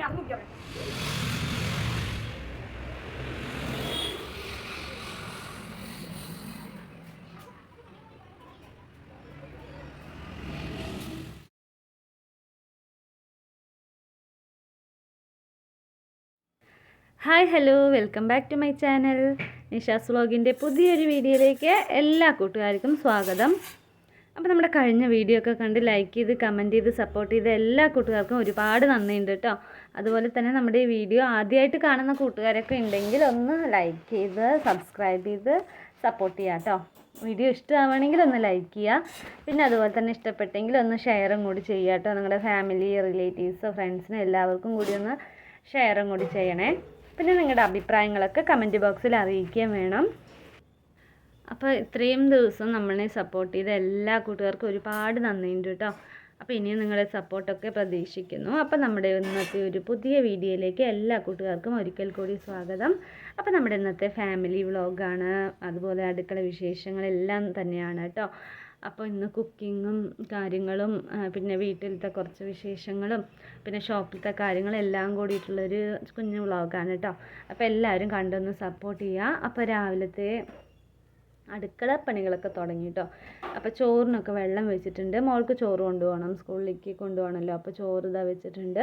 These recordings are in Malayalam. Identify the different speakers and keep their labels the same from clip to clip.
Speaker 1: ഇനി അത്
Speaker 2: hi hello welcome back to my channel Nisha's വ്ളോഗിന്റെ പുതിയൊരു വീഡിയോയിലേക്ക് എല്ലാ കൂട്ടുകാർക്കും സ്വാഗതം. അപ്പോൾ നമ്മുടെ കഴിഞ്ഞ വീഡിയോ ഒക്കെ കണ്ട് ലൈക്ക് ചെയ്ത് കമന്റ് ചെയ്ത് സപ്പോർട്ട് ചെയ്ത് എല്ലാ കൂട്ടുകാർക്കും ഒരുപാട് നന്ദിയുണ്ട് കേട്ടോ അതുപോലെ തന്നെ നമ്മുടെ ഈ വീഡിയോ ആദ്യമായിട്ട് കാണുന്ന കൂട്ടുകാരൊക്കെ ഉണ്ടെങ്കിൽ ഒന്ന് ലൈക്ക് ചെയ്ത് സബ്സ്ക്രൈബ് ചെയ്ത് സപ്പോർട്ട് ചെയ്യാം കേട്ടോ വീഡിയോ ഇഷ്ടമാവണമെങ്കിൽ ഒന്ന് ലൈക്ക് ചെയ്യുക പിന്നെ അതുപോലെ തന്നെ ഇഷ്ടപ്പെട്ടെങ്കിൽ ഒന്ന് ഷെയറും കൂടി ചെയ്യുക കേട്ടോ നിങ്ങളുടെ ഫാമിലി റിലേറ്റീവ്സ് ഫ്രണ്ട്സിന് എല്ലാവർക്കും കൂടി ഒന്ന് ഷെയറും കൂടി ചെയ്യണേ. പിന്നെ നിങ്ങളുടെ അഭിപ്രായങ്ങളൊക്കെ കമന്റ് ബോക്സിൽ അറിയിക്കുകയും വേണം. അപ്പോൾ ഇത്രയും ദിവസം നമ്മളെ സപ്പോർട്ട് ചെയ്ത എല്ലാ കൂട്ടുകാർക്കും ഒരുപാട് നന്ദിയുണ്ട് കേട്ടോ അപ്പോൾ ഇനിയും നിങ്ങളുടെ സപ്പോർട്ടൊക്കെ പ്രതീക്ഷിക്കുന്നു. അപ്പോൾ നമ്മുടെ ഇന്നത്തെ ഒരു പുതിയ വീഡിയോയിലേക്ക് എല്ലാ കൂട്ടുകാർക്കും ഒരിക്കൽ കൂടി സ്വാഗതം. അപ്പോൾ നമ്മുടെ ഇന്നത്തെ ഫാമിലി വ്ളോഗാണ് അതുപോലെ അടുക്കള വിശേഷങ്ങളെല്ലാം തന്നെയാണ് കേട്ടോ അപ്പോൾ ഇന്ന് കുക്കിങ്ങും കാര്യങ്ങളും പിന്നെ വീട്ടിലത്തെ കുറച്ച് വിശേഷങ്ങളും പിന്നെ ഷോപ്പിലത്തെ കാര്യങ്ങളെല്ലാം കൂടിയിട്ടുള്ളൊരു കുഞ്ഞു വ്ളോഗാണ് കേട്ടോ അപ്പോൾ എല്ലാവരും കണ്ടൊന്ന് സപ്പോർട്ട് ചെയ്യുക അപ്പോൾ രാവിലത്തെ അടുക്കള പണികളൊക്കെ തുടങ്ങി കേട്ടോ അപ്പോൾ ചോറിനൊക്കെ വെള്ളം വെച്ചിട്ടുണ്ട്. മോൾക്ക് ചോറ് കൊണ്ടുപോകണം. സ്കൂളിലേക്ക് കൊണ്ടുപോകണമല്ലോ അപ്പോൾ ചോറ് ഇതാ വെച്ചിട്ടുണ്ട്.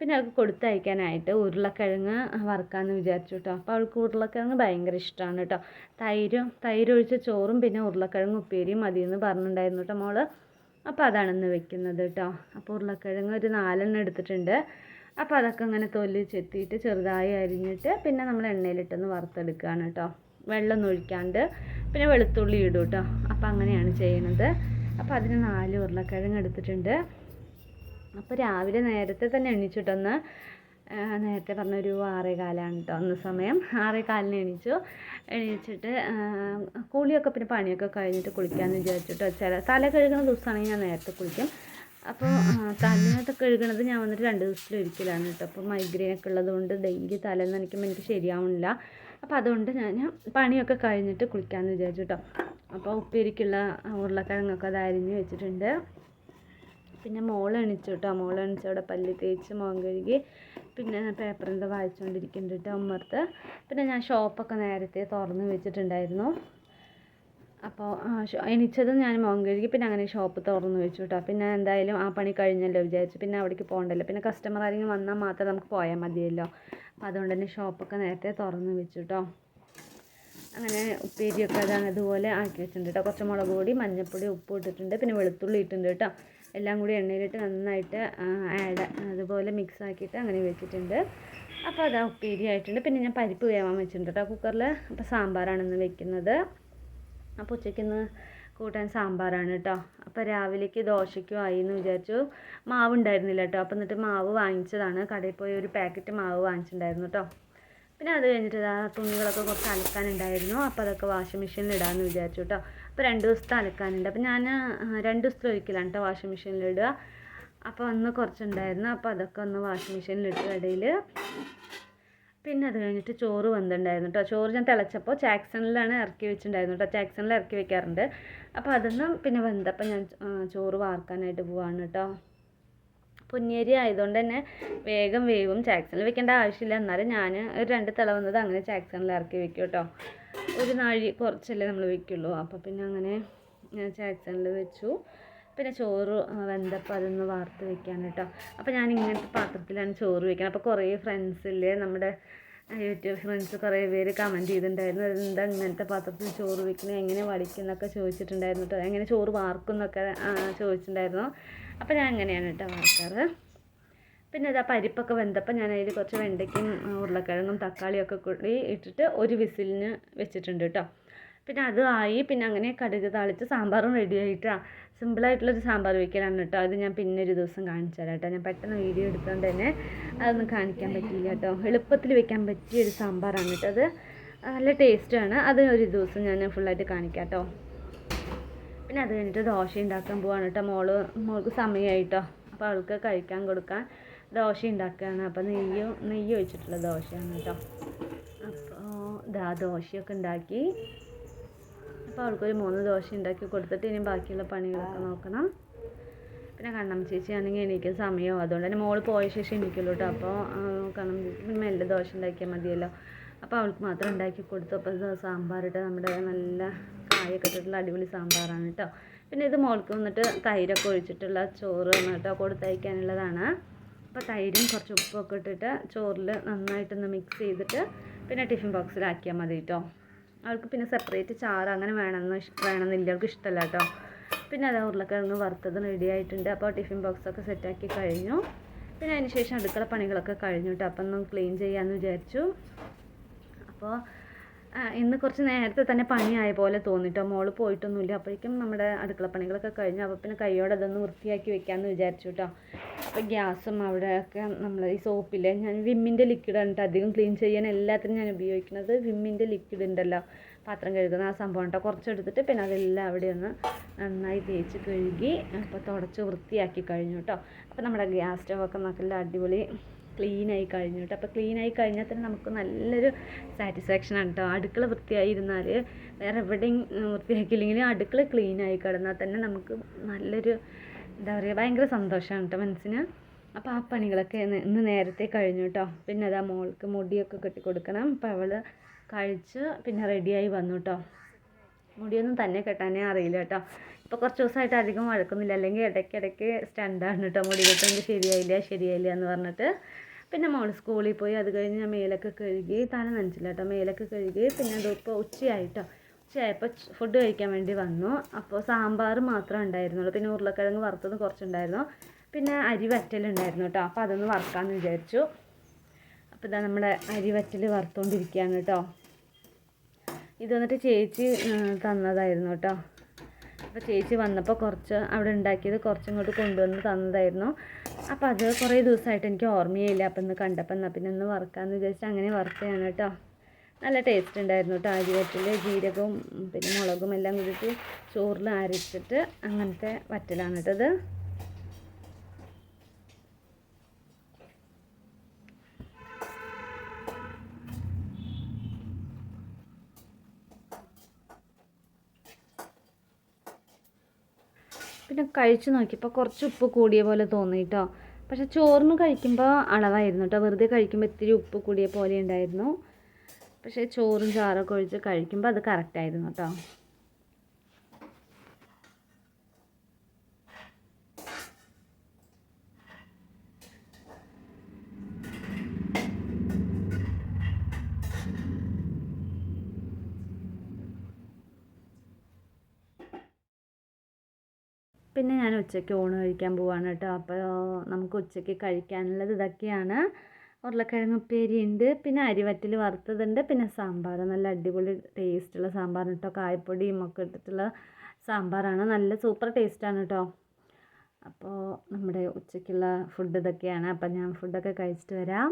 Speaker 2: പിന്നെ അവൾക്ക് കൊടുത്തയക്കാനായിട്ട് ഉരുളക്കിഴങ്ങ് വറുക്കാമെന്ന് വിചാരിച്ചു കേട്ടോ അപ്പോൾ അവൾക്ക് ഉരുളക്കിഴങ്ങ് ഭയങ്കര ഇഷ്ടമാണ് കേട്ടോ തൈരും തൈര് ഒഴിച്ച ചോറും പിന്നെ ഉരുളക്കിഴങ്ങ് ഉപ്പേരിയും മതിയെന്ന് പറഞ്ഞിട്ടുണ്ടായിരുന്നു കേട്ടോ മോൾ. അപ്പോൾ അതാണ് ഇന്ന് വെക്കുന്നത് കേട്ടോ അപ്പോൾ ഉരുളക്കിഴങ്ങ് ഒരു നാലെണ്ണം എടുത്തിട്ടുണ്ട്. അപ്പോൾ അതൊക്കെ അങ്ങനെ തൊലി ചെത്തിയിട്ട് ചെറുതായി അരിഞ്ഞിട്ട് പിന്നെ നമ്മൾ എണ്ണയിലിട്ടൊന്ന് വറുത്തെടുക്കുകയാണ് കേട്ടോ വെള്ളമൊന്നും ഒഴിക്കാണ്ട് പിന്നെ വെളുത്തുള്ളി ഇടും കേട്ടോ. അപ്പോൾ അങ്ങനെയാണ് ചെയ്യണത്. അപ്പോൾ അതിന് നാല് ഉരുളക്കിഴങ്ങ് എടുത്തിട്ടുണ്ട്. അപ്പോൾ രാവിലെ നേരത്തെ തന്നെ എണീച്ചിട്ടൊന്ന് നേരത്തെ പറഞ്ഞൊരു ആറേ കാലാണ് കേട്ടോ അന്ന് സമയം. ആറേ കാലിന് എണീച്ചു. എണീച്ചിട്ട് കൂളിയൊക്കെ പിന്നെ പണിയൊക്കെ കഴിഞ്ഞിട്ട് കുളിക്കാമെന്ന് വിചാരിച്ചിട്ടോ ചില തല കഴുകുന്ന ദിവസമാണെങ്കിൽ ഞാൻ നേരത്തെ കുളിക്കും. അപ്പോൾ തലയൊക്കെ കഴുകണത് ഞാൻ വന്നിട്ട് രണ്ട് ദിവസത്തിൽ ഒരിക്കലാണ് കേട്ടോ. അപ്പോൾ മൈഗ്രെയിൻ ഒക്കെ ഉള്ളത് കൊണ്ട് ഡെയിലി തല നനയ്ക്കുമ്പോൾ എനിക്ക് ശരിയാവണില്ല. അപ്പോൾ അതുകൊണ്ട് ഞാൻ പണിയൊക്കെ കഴിഞ്ഞിട്ട് കുളിക്കാമെന്ന് വിചാരിച്ചു കേട്ടോ അപ്പോൾ ഉപ്പേരിക്കുള്ള ഉരുളക്കിഴങ്ങൊക്കെ അത് അരിഞ്ഞ് വെച്ചിട്ടുണ്ട്. പിന്നെ മോൾ എണിച്ചു കേട്ടോ മോൾ എണിച്ച് അവിടെ പല്ല് തേച്ച് മുഖം കഴുകി പിന്നെ പേപ്പറിന്റെ വായിച്ചുകൊണ്ടിരിക്കുന്നുണ്ട് കേട്ടോ അമ്മർത്ത് പിന്നെ ഞാൻ ഷോപ്പൊക്കെ നേരത്തെ തുറന്ന് വെച്ചിട്ടുണ്ടായിരുന്നു. അപ്പോൾ എണിച്ചതും ഞാൻ മുഖം കഴുകി പിന്നെ അങ്ങനെ ഷോപ്പ് തുറന്ന് വെച്ചു കേട്ടോ പിന്നെ എന്തായാലും ആ പണി കഴിഞ്ഞല്ലോ വിചാരിച്ചു. പിന്നെ അവിടേക്ക് പോകണ്ടല്ലോ പിന്നെ കസ്റ്റമർ ആരെങ്കിലും വന്നാൽ മാത്രം നമുക്ക് പോയാൽ മതിയല്ലോ. അപ്പോൾ അതുകൊണ്ട് തന്നെ ഷോപ്പൊക്കെ നേരത്തെ തുറന്ന് വെച്ചു കേട്ടോ അങ്ങനെ ഉപ്പേരിയൊക്കെ അതാണ് ഇതുപോലെ ആക്കി വെച്ചിട്ടുണ്ട് കേട്ടോ. കുറച്ച് മുളക് പൊടി മഞ്ഞൾപ്പൊടി ഉപ്പ് ഇട്ടിട്ടുണ്ട്. പിന്നെ വെളുത്തുള്ളി ഇട്ടിട്ടുണ്ട് കേട്ടോ. എല്ലാം കൂടി എണ്ണയിലിട്ട് നന്നായിട്ട് ആഡ് അതുപോലെ മിക്സ് ആക്കിയിട്ട് അങ്ങനെ വെച്ചിട്ടുണ്ട്. അപ്പോൾ അതാ ഉപ്പേരി ആയിട്ടുണ്ട്. പിന്നെ ഞാൻ പരിപ്പ് വേവാൻ വെച്ചിട്ടുണ്ട് കേട്ടോ കുക്കറിൽ അപ്പോൾ സാമ്പാറാണ് ഇന്ന് വെക്കുന്നത്. അപ്പോൾ ഉച്ചയ്ക്ക് കൂട്ടാൻ സാമ്പാറാണ് കേട്ടോ അപ്പോൾ രാവിലേക്ക് ദോശയ്ക്കും ആയി എന്ന് വിചാരിച്ചു. മാവ് ഉണ്ടായിരുന്നില്ല കേട്ടോ അപ്പോൾ എന്നിട്ട് മാവ് വാങ്ങിച്ചതാണ്. കടയിൽ പോയി ഒരു പാക്കറ്റ് മാവ് വാങ്ങിച്ചിട്ടുണ്ടായിരുന്നു കേട്ടോ പിന്നെ അത് കഴിഞ്ഞിട്ട് ആ തുണികളൊക്കെ കുറച്ച് അലക്കാനുണ്ടായിരുന്നു. അപ്പോൾ അതൊക്കെ വാഷിംഗ് മെഷീനിൽ ഇടാമെന്ന് വിചാരിച്ചു കേട്ടോ അപ്പോൾ രണ്ട് ദിവസത്തെ അലക്കാനുണ്ട്. അപ്പോൾ ഞാൻ രണ്ട് ദിവസത്തെ ഒരിക്കലാണ് കേട്ടോ വാഷിംഗ് മെഷീനിൽ ഇടുക. അപ്പോൾ അന്ന് കുറച്ചുണ്ടായിരുന്നു. അപ്പോൾ അതൊക്കെ ഒന്ന് വാഷിംഗ് മെഷീനിൽ ഇട്ട് ഇടയിൽ പിന്നെ അത് കഴിഞ്ഞിട്ട് ചോറ് വന്നിട്ടുണ്ടായിരുന്നു കേട്ടോ ചോറ് ഞാൻ തിളച്ചപ്പോൾ ചാക്സണിലാണ് ഇറക്കി വെച്ചിട്ടുണ്ടായിരുന്നു കേട്ടോ ചാക്സണിൽ ഇറക്കി വെക്കാറുണ്ട്. അപ്പോൾ അതൊന്നും പിന്നെ വെന്തപ്പോൾ ഞാൻ ചോറ് വാർക്കാനായിട്ട് പോവാണ് കേട്ടോ പൊന്നിയരി ആയതുകൊണ്ട് തന്നെ വേഗം വേവും. ചാക്സണിൽ വെക്കേണ്ട ആവശ്യമില്ല. എന്നാലും ഞാൻ ഒരു രണ്ട് തിള വന്നത് അങ്ങനെ ചാക്സണിൽ ഇറക്കി വെക്കും കേട്ടോ ഒരു നാഴി കുറച്ചല്ലേ നമ്മൾ വെക്കുള്ളൂ. അപ്പോൾ പിന്നെ അങ്ങനെ ഞാൻ ചാക്സണിൽ വെച്ചു. പിന്നെ ചോറ് വെന്തപ്പോൾ അതൊന്ന് വാർത്ത് വെക്കാൻ കേട്ടോ. അപ്പോൾ ഞാൻ ഇങ്ങനത്തെ പാത്രത്തിലാണ് ചോറ് വെക്കുന്നത് അപ്പോൾ കുറേ ഫ്രണ്ട്സ് ഇല്ലേ നമ്മുടെ യൂട്യൂബ് ഫ്രണ്ട്സ് കുറേ പേര് കമന്റ് ചെയ്തിട്ടുണ്ടായിരുന്നു. എന്താ ഇങ്ങനത്തെ പാത്രത്തിൽ ചോറ് വെക്കുന്നത് എങ്ങനെ വടിക്കുന്നൊക്കെ ചോദിച്ചിട്ടുണ്ടായിരുന്നു കേട്ടോ എങ്ങനെ ചോറ് വാർക്കുന്നൊക്കെ ചോദിച്ചിട്ടുണ്ടായിരുന്നു. അപ്പോൾ ഞാൻ അങ്ങനെയാണ് കേട്ടോ വാർക്കാറ്. പിന്നെ ഇതാ പരിപ്പൊക്കെ വെന്തപ്പോൾ ഞാൻ അതിൽ കുറച്ച് വെണ്ടയ്ക്കും ഉരുളക്കിഴങ്ങും തക്കാളിയൊക്കെ കൂടി ഇട്ടിട്ട് ഒരു വിസിലിന് വെച്ചിട്ടുണ്ട് കേട്ടോ പിന്നെ അത് ആയി. പിന്നെ അങ്ങനെ കടുക് താളിച്ച് സാമ്പാറും റെഡി ആയിട്ടാണ് സിമ്പിളായിട്ടുള്ളൊരു സാമ്പാർ വെക്കലാണ് കേട്ടോ. അത് ഞാൻ പിന്നെ ഒരു ദിവസം കാണിച്ചു തരാം കേട്ടോ. ഞാൻ പെട്ടെന്ന് വീഡിയോ എടുത്തുകൊണ്ട് തന്നെ അതൊന്നും കാണിക്കാൻ പറ്റിയില്ല കേട്ടോ. എളുപ്പത്തിൽ വെക്കാൻ പറ്റിയ ഒരു സാമ്പാറാണ് കേട്ടോ അത്. നല്ല ടേസ്റ്റാണ് അത് ഒരു ദിവസം ഞാൻ ഫുള്ളായിട്ട് കാണിക്കാം കേട്ടോ. പിന്നെ അത് കഴിഞ്ഞിട്ട് ദോശ ഉണ്ടാക്കാൻ പോവാണ് കേട്ടോ. മോൾ മോൾക്ക് സമയമായിട്ടോ അപ്പോൾ അവൾക്ക് കഴിക്കാൻ കൊടുക്കാൻ ദോശ ഉണ്ടാക്കുകയാണ്. അപ്പോൾ നെയ്യ് നെയ്യ് ഒഴിച്ചിട്ടുള്ള ദോശയാണ് കേട്ടോ. അപ്പോൾ ദാ ദോശയൊക്കെ ഉണ്ടാക്കി. അപ്പോൾ അവൾക്കൊരു മൂന്ന് ദോശ ഉണ്ടാക്കി കൊടുത്തിട്ട് ഇനി ബാക്കിയുള്ള പണികളൊക്കെ നോക്കണം. പിന്നെ കണ്ണം ചേച്ചി ആണെങ്കിൽ എനിക്ക് സമയവും അതുകൊണ്ട് തന്നെ മോൾ പോയ ശേഷം എനിക്കുള്ളൂ കേട്ടോ അപ്പോൾ കണ്ണം ചേച്ചി മെല്ലെ ദോശ ഉണ്ടാക്കിയാൽ മതിയല്ലോ. അപ്പോൾ അവൾക്ക് മാത്രം ഉണ്ടാക്കി കൊടുത്തു. അപ്പോൾ സാമ്പാറിട്ട് നമ്മുടെ നല്ല കായൊക്കെ ഇട്ടിട്ടുള്ള അടിപൊളി സാമ്പാറാണ് കേട്ടോ പിന്നെ ഇത് മോൾക്ക് വന്നിട്ട് തൈരൊക്കെ ഒഴിച്ചിട്ടുള്ള ചോറ് കേട്ടോ കൊടുത്തയക്കാനുള്ളതാണ്. അപ്പോൾ തൈരും കുറച്ച് ഉപ്പൊക്കെ ഇട്ടിട്ട് ചോറിൽ നന്നായിട്ടൊന്ന് മിക്സ് ചെയ്തിട്ട് പിന്നെ ടിഫിൻ ബോക്സിലാക്കിയാൽ മതി കേട്ടോ അവൾക്ക് പിന്നെ സെപ്പറേറ്റ് ചാറ് അങ്ങനെ വേണമെന്ന് വേണമെന്നില്ല. അവർക്ക് ഇഷ്ടമല്ല കേട്ടോ. പിന്നെ അത് ഉരുളക്കിഴങ്ങ് വറുത്തത് റെഡി ആയിട്ടുണ്ട്. അപ്പോൾ ടിഫിൻ ബോക്സൊക്കെ സെറ്റാക്കി കഴിഞ്ഞു. പിന്നെ അതിന് ശേഷം അടുക്കള പണികളൊക്കെ കഴിഞ്ഞു കേട്ടോ. അപ്പം ഒന്ന് ക്ലീൻ ചെയ്യാമെന്ന് വിചാരിച്ചു. അപ്പോൾ ഇന്ന് കുറച്ച് നേരത്തെ തന്നെ പണിയായ പോലെ തോന്നിട്ടോ മോൾ പോയിട്ടൊന്നുമില്ല. അപ്പോഴേക്കും നമ്മുടെ അടുക്കള പണികളൊക്കെ കഴിഞ്ഞു. അപ്പോൾ പിന്നെ കൈയോടെ അതൊന്ന് വൃത്തിയാക്കി വെക്കാമെന്ന് വിചാരിച്ചു കേട്ടോ. അപ്പോൾ ഗ്യാസും അവിടെയൊക്കെ നമ്മൾ ഈ സോപ്പിൽ ഞാൻ വിമ്മിന്റെ ലിക്വിഡാണ് കേട്ടോ അധികം ക്ലീൻ ചെയ്യാൻ എല്ലാത്തിനും ഞാൻ ഉപയോഗിക്കുന്നത് വിമ്മിന്റെ ലിക്വിഡ് ഉണ്ടല്ലോ പാത്രം കഴുകുന്ന ആ സംഭവം കേട്ടോ കുറച്ചെടുത്തിട്ട് പിന്നെ അതെല്ലാം അവിടെ ഒന്ന് നന്നായി തേച്ച് കഴുകി അപ്പോൾ തുടച്ച് വൃത്തിയാക്കി കഴിഞ്ഞു കേട്ടോ അപ്പോൾ നമ്മുടെ ഗ്യാസ് സ്റ്റവൊക്കെ നല്ല അടിപൊളി ക്ലീനായി കഴിഞ്ഞു കേട്ടോ അപ്പോൾ ക്ലീനായി കഴിഞ്ഞാൽ തന്നെ നമുക്ക് നല്ലൊരു സാറ്റിസ്ഫാക്ഷൻ ആണ് കേട്ടോ അടുക്കള വൃത്തിയായി ഇരുന്നാൽ വേറെ എവിടെയും വൃത്തിയാക്കിയില്ലെങ്കിലും അടുക്കള ക്ലീനായി കിടന്നാൽ തന്നെ നമുക്ക് നല്ലൊരു എന്താ പറയുക ഭയങ്കര സന്തോഷമാണ് കേട്ടോ മനസ്സിന്. അപ്പോൾ ആ പണികളൊക്കെ ഇന്ന് നേരത്തെ കഴിഞ്ഞു കേട്ടോ പിന്നെ അതാ മോൾക്ക് മുടിയൊക്കെ കെട്ടി കൊടുക്കണം അപ്പോൾ അവൾ കഴിച്ച് പിന്നെ റെഡിയായി വന്നു കേട്ടോ മുടിയൊന്നും തന്നെ കെട്ടാനേ അറിയില്ല കേട്ടോ ഇപ്പോൾ കുറച്ച് ദിവസമായിട്ട് അധികം വഴക്കൊന്നുമില്ല. അല്ലെങ്കിൽ ഇടയ്ക്കിടയ്ക്ക് സ്റ്റണ്ടാണ് കേട്ടോ മുടി കെട്ടുന്നത് ശരിയായില്ല ശരിയായില്ല എന്ന് പറഞ്ഞിട്ട്. പിന്നെ മോൾ സ്കൂളിൽ പോയി. അത് കഴിഞ്ഞ് ഞാൻ മേലൊക്കെ കഴുകി തല നനച്ചില്ല കേട്ടോ മേലൊക്കെ കഴുകി പിന്നെ അതിപ്പോൾ ഉച്ചയായിട്ടോ ഉച്ചയായപ്പോൾ ഫുഡ് കഴിക്കാൻ വേണ്ടി വന്നു. അപ്പോൾ സാമ്പാർ മാത്രമേ ഉണ്ടായിരുന്നുള്ളൂ. പിന്നെ ഉരുളക്കിഴങ്ങ് വറുത്തത് കുറച്ചുണ്ടായിരുന്നു. പിന്നെ അരി വറ്റലുണ്ടായിരുന്നു കേട്ടോ അപ്പോൾ അതൊന്ന് വറുക്കാമെന്ന് വിചാരിച്ചു. അപ്പോൾ ഇതാ നമ്മുടെ അരി വറ്റൽ വറുത്തുകൊണ്ടിരിക്കുകയാണ് കേട്ടോ ഇത് വന്നിട്ട് ചേച്ചി തന്നതായിരുന്നു കേട്ടോ അപ്പോൾ ചേച്ചി വന്നപ്പോൾ കുറച്ച് അവിടെ ഉണ്ടാക്കിയത് കുറച്ചും കൊണ്ടുവന്ന് തന്നതായിരുന്നു. അപ്പോൾ അത് കുറേ ദിവസമായിട്ട് എനിക്ക് ഓർമ്മയില്ല. അപ്പം ഇന്ന് കണ്ടപ്പോൾ എന്നാൽ പിന്നെ ഒന്ന് വറുക്കാമെന്ന് വിചാരിച്ച് അങ്ങനെ വറുത്തെയാണ് കേട്ടോ നല്ല ടേസ്റ്റ് ഉണ്ടായിരുന്നു കേട്ടോ അരി വറ്റൽ ജീരകവും പിന്നെ മുളകും എല്ലാം കൂടിയിട്ട് ചോറിൽ അരച്ചിട്ട് അങ്ങനത്തെ വറ്റലാണ് കേട്ടത് പിന്നെ കഴിച്ചു നോക്കിയപ്പോൾ കുറച്ച് ഉപ്പ് കൂടിയ പോലെ തോന്നി കേട്ടോ പക്ഷെ ചോറിന് കഴിക്കുമ്പോൾ അളവായിരുന്നു കേട്ടോ വെറുതെ കഴിക്കുമ്പോൾ ഇത്തിരി ഉപ്പ് കൂടിയ പോലെ ഉണ്ടായിരുന്നു. പക്ഷേ ചോറും ചാറൊക്കെ ഒഴിച്ച് കഴിക്കുമ്പോൾ അത് കറക്റ്റായിരുന്നു കേട്ടോ. പിന്നെ ഞാൻ ഉച്ചയ്ക്ക് ഊണ് കഴിക്കാൻ പോവാണ് കേട്ടോ. അപ്പോൾ നമുക്ക് ഉച്ചയ്ക്ക് കഴിക്കാനുള്ളത് ഇതൊക്കെയാണ്. ഉരുളക്കിഴങ്ങ് ഉപ്പേരി ഉണ്ട് പിന്നെ അരിവറ്റൽ വറുത്തതുണ്ട് പിന്നെ സാമ്പാർ. നല്ല അടിപൊളി ടേസ്റ്റുള്ള സാമ്പാർ കേട്ടോ. കായപ്പൊടിയും ഒക്കെ ഇട്ടിട്ടുള്ള സാമ്പാറാണ്. നല്ല സൂപ്പർ ടേസ്റ്റാണ് കേട്ടോ. അപ്പോൾ നമ്മുടെ ഉച്ചയ്ക്കുള്ള ഫുഡ് ഇതൊക്കെയാണ്. അപ്പം ഞാൻ ഫുഡൊക്കെ കഴിച്ചിട്ട് വരാം.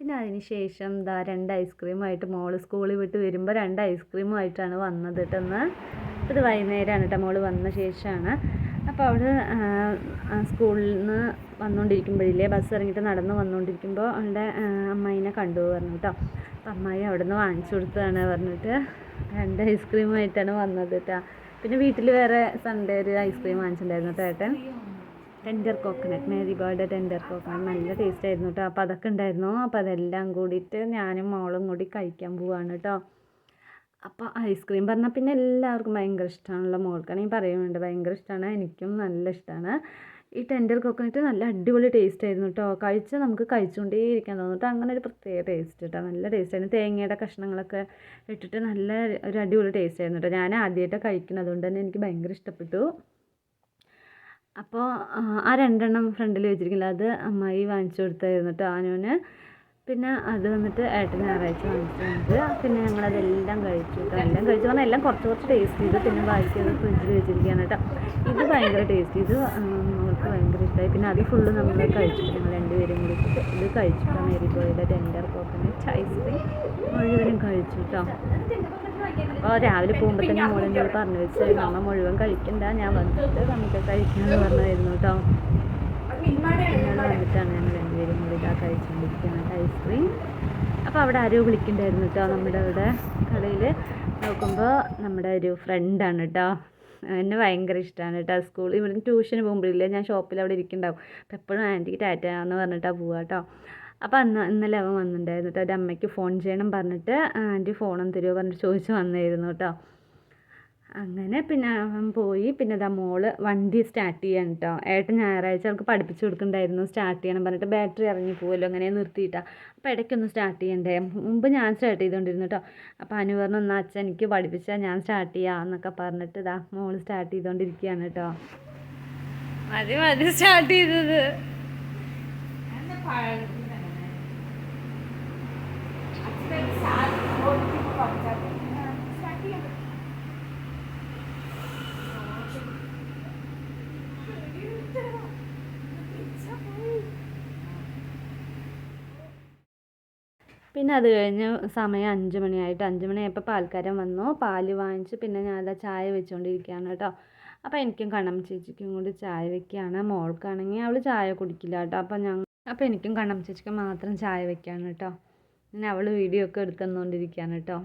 Speaker 2: പിന്നെ അതിന് ശേഷം ദാ രണ്ട് ഐസ്ക്രീമായിട്ട് മോൾ സ്കൂളിൽ വിട്ട് വരുമ്പോൾ രണ്ട് ഐസ്ക്രീമുമായിട്ടാണ് വന്നത് കേട്ടോ ഇന്ന്. ഇത് വൈകുന്നേരമാണ് കേട്ടോ മോൾ വന്ന ശേഷമാണ് അപ്പോൾ അവിടെ സ്കൂളിൽ നിന്ന് വന്നുകൊണ്ടിരിക്കുമ്പോഴില്ലേ ബസ് ഇറങ്ങിയിട്ട് നടന്ന് വന്നുകൊണ്ടിരിക്കുമ്പോൾ അവളുടെ അമ്മായിനെ കണ്ടു പറഞ്ഞു കേട്ടോ. അപ്പം അമ്മായി അവിടെ നിന്ന് വാങ്ങിച്ചു കൊടുത്തതാണ് പറഞ്ഞിട്ട് രണ്ട് ഐസ്ക്രീമായിട്ടാണ് വന്നത് കേട്ടോ. പിന്നെ വീട്ടിൽ വേറെ സൺഡേ ഒരു ഐസ്ക്രീം വാങ്ങിച്ചിട്ടുണ്ടായിരുന്നു കേട്ടോ tender coconut Merry Bird tender coconut നല്ല ടേസ്റ്റ് ആയിരുന്നു കേട്ടോ. അപ്പോൾ അതൊക്കെ ഉണ്ടായിരുന്നു. അപ്പോൾ അതെല്ലാം കൂടിയിട്ട് ഞാനും മോളും കൂടി കഴിക്കാൻ പോവാണ് കേട്ടോ. അപ്പോൾ ഐസ്ക്രീം പറഞ്ഞാൽ പിന്നെ എല്ലാവർക്കും ഭയങ്കര ഇഷ്ടമാണല്ലോ മോൾക്കാണെങ്കിൽ പറയുന്നുണ്ട് ഭയങ്കര ഇഷ്ടമാണ് എനിക്കും നല്ല ഇഷ്ടമാണ് ഈ ടെൻഡർ കോക്കനട്ട് നല്ല അടിപൊളി ടേസ്റ്റ് ആയിരുന്നു കേട്ടോ കഴിച്ചാൽ നമുക്ക് കഴിച്ചുകൊണ്ടേ ഇരിക്കാൻ തോന്നിട്ട് അങ്ങനെ ഒരു പ്രത്യേക ടേസ്റ്റ് കേട്ടോ നല്ല ടേസ്റ്റ് ആയിരുന്നു. തേങ്ങയുടെ കഷ്ണങ്ങളൊക്കെ ഇട്ടിട്ട് നല്ല ഒരു അടിപൊളി ടേസ്റ്റ് ആയിരുന്നു കേട്ടോ ഞാൻ ആദ്യമായിട്ടാണ് കഴിക്കുന്നത്. അതുകൊണ്ട് തന്നെ എനിക്ക് ഭയങ്കര ഇഷ്ടപ്പെട്ടു. അപ്പോൾ ആ രണ്ടെണ്ണം ഫ്രണ്ടിൽ വെച്ചിരിക്കില്ല അത് അമ്മായി വാങ്ങിച്ചു കൊടുത്തായിരുന്നു കേട്ടോ ആനുവിന്. പിന്നെ അത് വന്നിട്ട് ഏട്ടൻ ഞായറാഴ്ച വാങ്ങിച്ചിട്ടുണ്ട്. പിന്നെ ഞങ്ങളതെല്ലാം കഴിച്ചു കേട്ടോ എല്ലാം കഴിച്ചു പറഞ്ഞാൽ എല്ലാം കുറച്ച് കുറച്ച് ടേസ്റ്റ് ചെയ്തു. പിന്നെ ബാക്കി അത് ഫ്രിഡ്ജിൽ വെച്ചിരിക്കുകയാണ് കേട്ടോ ഇത് ഭയങ്കര ടേസ്റ്റ് ഇത് അവൾക്ക് ഭയങ്കര ഇഷ്ടമായി പിന്നെ അത് ഫുള്ള് നമ്മൾ കഴിച്ചിട്ട് ഞങ്ങൾ രണ്ടുപേരും കൂടി ഇത് കഴിച്ചിട്ട് മേരി പോയുടെ ടെൻഡർ കോക്കനട്ട് ഐസ്ക്രീം മുഴുവനും കഴിച്ചു കേട്ടോ അപ്പോൾ രാവിലെ പോകുമ്പോൾ തന്നെ മോളിനോട് പറഞ്ഞു വെച്ച് നമ്മൾ മുഴുവൻ കഴിക്കണ്ട. ഞാൻ വന്നിട്ട് നമുക്ക് കഴിക്കാമെന്ന് പറഞ്ഞായിരുന്നു കേട്ടോ ഞങ്ങൾ വന്നിട്ടാണ് ഞങ്ങൾ രണ്ടുപേരും കൂടി ഇതാ കഴിച്ചുകൊണ്ടിരിക്കുന്നത് ഐസ്ക്രീം. അപ്പോൾ അവിടെ ആരോ വിളിക്കണ്ടായിരുന്നു കേട്ടോ നമ്മുടെ അവിടെ കടയിൽ നോക്കുമ്പോൾ നമ്മുടെ ഒരു ഫ്രണ്ടാണ് കേട്ടോ. എന്നെ ഭയങ്കര ഇഷ്ടമാണ് കേട്ടോ സ്കൂൾ ഇവിടെ ട്യൂഷന് പോകുമ്പോഴില്ലേ ഞാൻ ഷോപ്പിൽ അവിടെ ഇരിക്കുന്നുണ്ടാവും അപ്പോൾ എപ്പോഴും ആന്റിക്ക് ടാറ്റ എന്ന് പറഞ്ഞിട്ടാണ് പോവുക കേട്ടോ. അപ്പോൾ അന്ന് ഇന്നലെ അവൻ വന്നിട്ടുണ്ടായിരുന്നു കേട്ടോ. അമ്മയ്ക്ക് ഫോൺ ചെയ്യണം പറഞ്ഞിട്ട് ആന്റി ഫോണൊന്നും തരുമോ? പറഞ്ഞിട്ട് ചോദിച്ച് വന്നായിരുന്നു കേട്ടോ. അങ്ങനെ പിന്നെ അവൻ പോയി. പിന്നെ ഇതാ മോൾ വണ്ടി സ്റ്റാർട്ട് ചെയ്യാൻ കേട്ടോ ഏട്ടൻ ഞായറാഴ്ച അവൾക്ക് പഠിപ്പിച്ചു കൊടുക്കണ്ടായിരുന്നു. സ്റ്റാർട്ട് ചെയ്യണം പറഞ്ഞിട്ട് ബാറ്ററി ഇറങ്ങി പോകുമല്ലോ അങ്ങനെ നിർത്തിയിട്ടാണ് അപ്പോൾ ഇടയ്ക്കൊന്ന് സ്റ്റാർട്ട് ചെയ്യണ്ടേ. മുമ്പ് ഞാൻ സ്റ്റാർട്ട് ചെയ്തുകൊണ്ടിരുന്നു കേട്ടോ അപ്പോൾ അനു പറഞ്ഞു എന്നാൽ അച്ഛൻ എനിക്ക് പഠിപ്പിച്ചാൽ ഞാൻ സ്റ്റാർട്ട് ചെയ്യാം എന്നൊക്കെ പറഞ്ഞിട്ട് ഇതാ മോൾ സ്റ്റാർട്ട് ചെയ്തുകൊണ്ടിരിക്കുകയാണ് കേട്ടോ മതി മതി സ്റ്റാർട്ട് ചെയ്തത്. പിന്നെ അത് കഴിഞ്ഞ് സമയം അഞ്ച് മണിയായിട്ട്. അഞ്ച് മണിയായപ്പോൾ പാൽക്കാരൻ വന്നു. പാൽ വാങ്ങിച്ച് പിന്നെ ഞാൻ അതാ ചായ വെച്ചുകൊണ്ടിരിക്കുകയാണ് കേട്ടോ. അപ്പോൾ എനിക്കും കണ്ണം ചേച്ചിക്കും കൂടി ചായ വെക്കുകയാണ് മോൾക്കാണെങ്കിൽ അവൾ ചായ കുടിക്കില്ല കേട്ടോ. അപ്പോൾ ഞങ്ങൾ അപ്പോൾ എനിക്കും കണ്ണം ചേച്ചിക്കും മാത്രം ചായ വെക്കുകയാണ് കേട്ടോ. പിന്നെ അവൾ വീഡിയോ ഒക്കെ എടുത്തുകൊണ്ടിരിക്കുകയാണ് കേട്ടോ.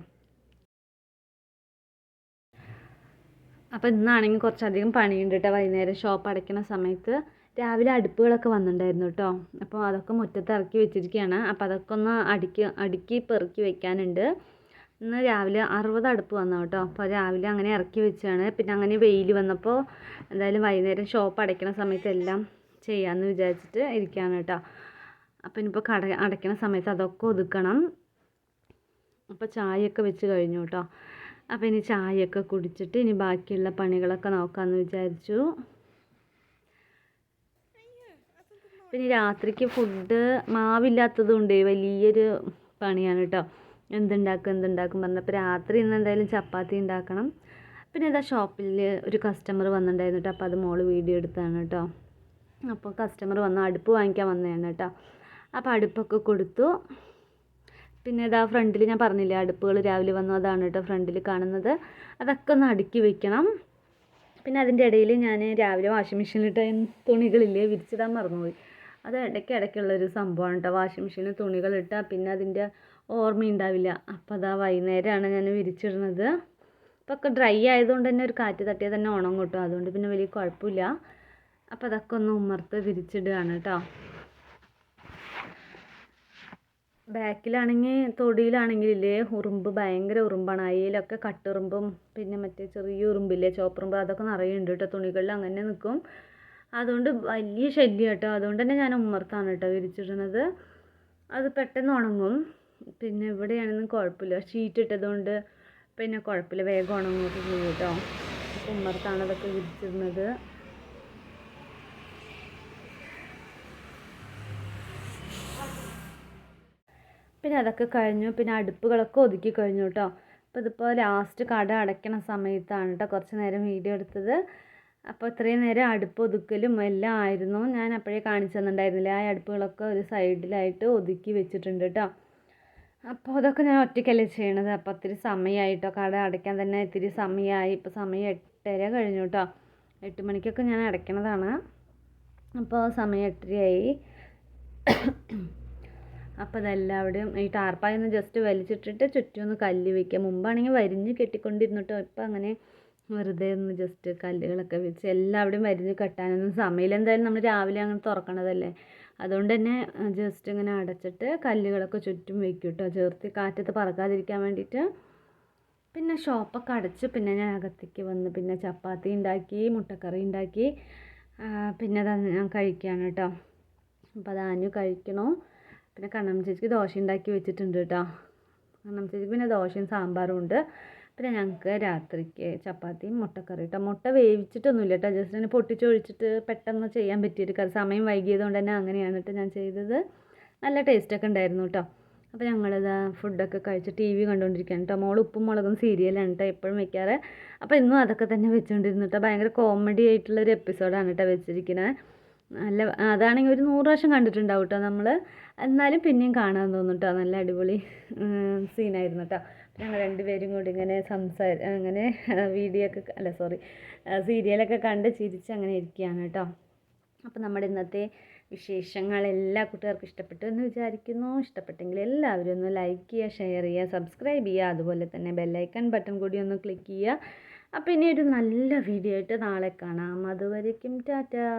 Speaker 2: അപ്പോൾ ഇന്നാണെങ്കിൽ കുറച്ചധികം പണിയുണ്ട് കേട്ടോ വൈകുന്നേരം ഷോപ്പ് അടയ്ക്കുന്ന സമയത്ത്. രാവിലെ അടുപ്പുകളൊക്കെ വന്നിട്ടുണ്ടായിരുന്നു കേട്ടോ അപ്പോൾ അതൊക്കെ മുറ്റത്ത് ഇറക്കി വെച്ചിരിക്കുകയാണ് അപ്പോൾ അതൊക്കെ ഒന്ന് അടുക്കി അടുക്കി പെറുക്കി വെക്കാനുണ്ട്. ഇന്ന് രാവിലെ അറുപത് അടുപ്പ് വന്നു കേട്ടോ അപ്പോൾ രാവിലെ അങ്ങനെ ഇറക്കി വെച്ചാണ് പിന്നെ അങ്ങനെ വെയിൽ വന്നപ്പോൾ എന്തായാലും വൈകുന്നേരം ഷോപ്പ് അടയ്ക്കുന്ന സമയത്ത് എല്ലാം ചെയ്യാമെന്ന് വിചാരിച്ചിട്ട് ഇരിക്കുകയാണ് കേട്ടോ അപ്പോൾ ഇനിയിപ്പോൾ കട അടയ്ക്കുന്ന സമയത്ത് അതൊക്കെ ഒതുക്കണം. അപ്പോൾ ചായയൊക്കെ വെച്ച് കഴിഞ്ഞു കേട്ടോ അപ്പോൾ ഇനി ചായയൊക്കെ കുടിച്ചിട്ട് ഇനി ബാക്കിയുള്ള പണികളൊക്കെ നോക്കാമെന്ന് വിചാരിച്ചു. പിന്നെ രാത്രിക്ക് ഫുഡ് മാവില്ലാത്തത് കൊണ്ട് വലിയൊരു പണിയാണ് കേട്ടോ എന്തുണ്ടാക്കും എന്തുണ്ടാക്കും പറഞ്ഞപ്പോൾ രാത്രി ഇന്ന് എന്തായാലും ചപ്പാത്തി ഉണ്ടാക്കണം. പിന്നെ ഇതാ ഷോപ്പിൽ ഒരു കസ്റ്റമർ വന്നിട്ടുണ്ടായിരുന്നു കേട്ടോ അപ്പോൾ അത് മോൾ വീഡിയോ എടുത്താണ് കേട്ടോ അപ്പോൾ കസ്റ്റമർ വന്ന് അടുപ്പ് വാങ്ങിക്കാൻ വന്നതാണ് കേട്ടോ അപ്പോൾ അടുപ്പൊക്കെ കൊടുത്തു. പിന്നെ ഇതാ ഫ്രണ്ടിൽ ഞാൻ പറഞ്ഞില്ലേ അടുപ്പുകൾ രാവിലെ വന്നു അതാണ് കേട്ടോ ഫ്രണ്ടിൽ കാണുന്നത്. അതൊക്കെ ഒന്ന് അടുക്കി വെക്കണം. പിന്നെ അതിന്റെ ഇടയിൽ ഞാൻ രാവിലെ വാഷിംഗ് മെഷീനിലിട്ട് തുണികളില്ലേ വിരിച്ചിടാൻ മറന്നുപോയി. അത് ഇടയ്ക്ക് ഇടയ്ക്കുള്ളൊരു സംഭവമാണ് കേട്ടോ വാഷിംഗ് മെഷീനിൽ തുണികളിട്ടാൽ പിന്നെ അതിന്റെ ഓർമ്മയുണ്ടാവില്ല അപ്പോൾ അതാ വൈകുന്നേരമാണ് ഞാൻ വിരിച്ചിടുന്നത്. അപ്പോൾ ഒക്കെ ഡ്രൈ ആയതുകൊണ്ട് തന്നെ ഒരു കാറ്റ് തട്ടിയാൽ തന്നെ ഉണങ്ങും കേട്ടോ അതുകൊണ്ട് പിന്നെ വലിയ കുഴപ്പമില്ല. അപ്പോൾ അതൊക്കെ ഒന്ന് ഉമ്മർത്ത് വിരിച്ചിടുകയാണ് കേട്ടോ ബാക്കിലാണെങ്കിൽ തൊടിയിലാണെങ്കിലില്ലേ ഉറുമ്പ് ഭയങ്കര ഉറുമ്പാണ്. അയിലൊക്കെ കട്ടുറുമ്പും പിന്നെ മറ്റേ ചെറിയ ഉറുമ്പില്ലേ ചോപ്പുറുമ്പ് അതൊക്കെ നിറയെ ഉണ്ട് കേട്ടോ തുണികളിൽ അങ്ങനെ നിൽക്കും അതുകൊണ്ട് വലിയ ശല്യം കേട്ടോ അതുകൊണ്ട് തന്നെ ഞാൻ ഉമ്മർത്താണ് കേട്ടോ വിരിച്ചിടുന്നത്. അത് പെട്ടെന്ന് ഉണങ്ങും. പിന്നെ ഇവിടെയാണെന്നും കുഴപ്പമില്ല. ഷീറ്റ് ഇട്ടതുകൊണ്ട് പിന്നെ കുഴപ്പമില്ല. വേഗം ഉണങ്ങുകയൊക്കെ ചെയ്യും കേട്ടോ ഉമ്മർത്താണ് അതൊക്കെ വിരിച്ചിടുന്നത്. പിന്നെ അതൊക്കെ കഴിഞ്ഞു. പിന്നെ അടുപ്പുകളൊക്കെ ഒതുക്കി കഴിഞ്ഞു കേട്ടോ അപ്പോൾ ഇതിപ്പോൾ ലാസ്റ്റ് കട അടയ്ക്കണ സമയത്താണ് കേട്ടോ കുറച്ച് നേരം വീഡിയോ എടുത്തത്. അപ്പോൾ ഇത്രയും നേരം അടുപ്പ് ഒതുക്കലും എല്ലാം ആയിരുന്നു. ഞാൻ അപ്പോഴേ കാണിച്ചു തന്നിട്ടുണ്ടായിരുന്നില്ല? ആ അടുപ്പുകളൊക്കെ ഒരു സൈഡിലായിട്ട് ഒതുക്കി വെച്ചിട്ടുണ്ട് കേട്ടോ അപ്പോൾ അതൊക്കെ ഞാൻ ഒറ്റയ്ക്കല്ലേ ചെയ്യണത്? അപ്പോൾ ഒത്തിരി സമയമായിട്ടോ കട അടയ്ക്കാൻ തന്നെ ഇത്തിരി സമയമായി ഇപ്പോൾ സമയം എട്ടര കഴിഞ്ഞു കേട്ടോ എട്ട് മണിക്കൊക്കെ ഞാൻ അടയ്ക്കണതാണ്. അപ്പോൾ സമയം എട്ടരയായി. അപ്പോൾ അതെല്ലാവിടെയും ഈ ടാർപ്പായ ഒന്ന് ജസ്റ്റ് വലിച്ചിട്ടിട്ട് ചുറ്റും ഒന്ന് കല്ല് വയ്ക്കുക മുമ്പാണെങ്കിൽ വരിഞ്ഞ് കെട്ടിക്കൊണ്ടിരുന്നിട്ടോ. ഇപ്പം അങ്ങനെ വെറുതെ ഒന്ന് ജസ്റ്റ് കല്ലുകളൊക്കെ വെച്ച് എല്ലാം എല്ലാവിടെയും വരിഞ്ഞ് കെട്ടാനൊന്നും സമയമില്ല. എന്തായാലും നമ്മൾ രാവിലെ അങ്ങനെ തുറക്കണതല്ലേ? അതുകൊണ്ട് തന്നെ ജസ്റ്റ് ഇങ്ങനെ അടച്ചിട്ട് കല്ലുകളൊക്കെ ചുറ്റും വെക്കും കേട്ടോ. ചേർത്ത് കാറ്റത്ത് പറക്കാതിരിക്കാൻ വേണ്ടിയിട്ട്. പിന്നെ ഷോപ്പൊക്കെ അടച്ച് പിന്നെ ഞാൻ അകത്തേക്ക് വന്ന് പിന്നെ ചപ്പാത്തി ഉണ്ടാക്കി മുട്ടക്കറി ഉണ്ടാക്കി. പിന്നെ ഞാൻ കഴിക്കുകയാണ് കേട്ടോ. അപ്പോൾ അത് ആഞ്ഞു കഴിക്കണോ. പിന്നെ കണ്ണൻ ചേച്ചിക്ക് ദോശ ഉണ്ടാക്കി വെച്ചിട്ടുണ്ട് കേട്ടോ. കണ്ണൻ ചേച്ചിക്ക് പിന്നെ ദോശയും സാമ്പാറും ഉണ്ട്. പിന്നെ ഞങ്ങൾക്ക് രാത്രിക്ക് ചപ്പാത്തിയും മുട്ടക്കറി കേട്ടോ. മുട്ട വേവിച്ചിട്ടൊന്നുമില്ല കേട്ടോ. ജസ്റ്റ് തന്നെ പൊട്ടിച്ചൊഴിച്ചിട്ട് പെട്ടെന്ന് ചെയ്യാൻ പറ്റിയൊരു കറി സമയം വൈകിയത് കൊണ്ട് തന്നെ അങ്ങനെയാണ് കേട്ടോ ഞാൻ ചെയ്തത്. നല്ല ടേസ്റ്റൊക്കെ ഉണ്ടായിരുന്നു കേട്ടോ. അപ്പോൾ ഞങ്ങളിത് ഫുഡൊക്കെ കഴിച്ച് ടി വി കണ്ടുകൊണ്ടിരിക്കുകയാണ് കേട്ടോ. മോൾ ഉപ്പും മുളകും സീരിയലാണ് കേട്ടോ എപ്പോഴും വെക്കാറ്. അപ്പോൾ ഇന്നും അതൊക്കെ തന്നെ വെച്ചുകൊണ്ടിരുന്നു കേട്ടോ. ഭയങ്കര കോമഡി ആയിട്ടുള്ളൊരു എപ്പിസോഡാണ് കേട്ടോ വെച്ചിരിക്കുന്നത് നല്ല അതാണെങ്കിൽ ഒരു നൂറ് പ്രാവശ്യം കണ്ടിട്ടുണ്ടാവും കേട്ടോ നമ്മൾ എന്നാലും പിന്നെയും കാണാൻ തോന്നും കേട്ടോ നല്ല അടിപൊളി സീനായിരുന്നു കേട്ടോ ഞങ്ങൾ രണ്ടുപേരും കൂടി ഇങ്ങനെ സംസാര അങ്ങനെ വീഡിയോ ഒക്കെ അല്ല സോറി സീരിയലൊക്കെ കണ്ട് ചിരിച്ച് അങ്ങനെ ഇരിക്കുകയാണ് കേട്ടോ അപ്പോൾ നമ്മുടെ ഇന്നത്തെ വിശേഷങ്ങൾ എല്ലാ കൂട്ടുകാർക്കും ഇഷ്ടപ്പെട്ടു എന്ന് വിചാരിക്കുന്നു. ഇഷ്ടപ്പെട്ടെങ്കിൽ എല്ലാവരും ഒന്ന് ലൈക്ക് ചെയ്യുക ഷെയർ ചെയ്യുക സബ്സ്ക്രൈബ് ചെയ്യുക. അതുപോലെ തന്നെ ബെല്ലൈക്കൺ ബട്ടൺ കൂടി ഒന്ന് ക്ലിക്ക് ചെയ്യുക. അപ്പോൾ ഇനി ഒരു നല്ല വീഡിയോ ആയിട്ട് നാളെ കാണാം. അതുവരേക്കും ടാറ്റാ.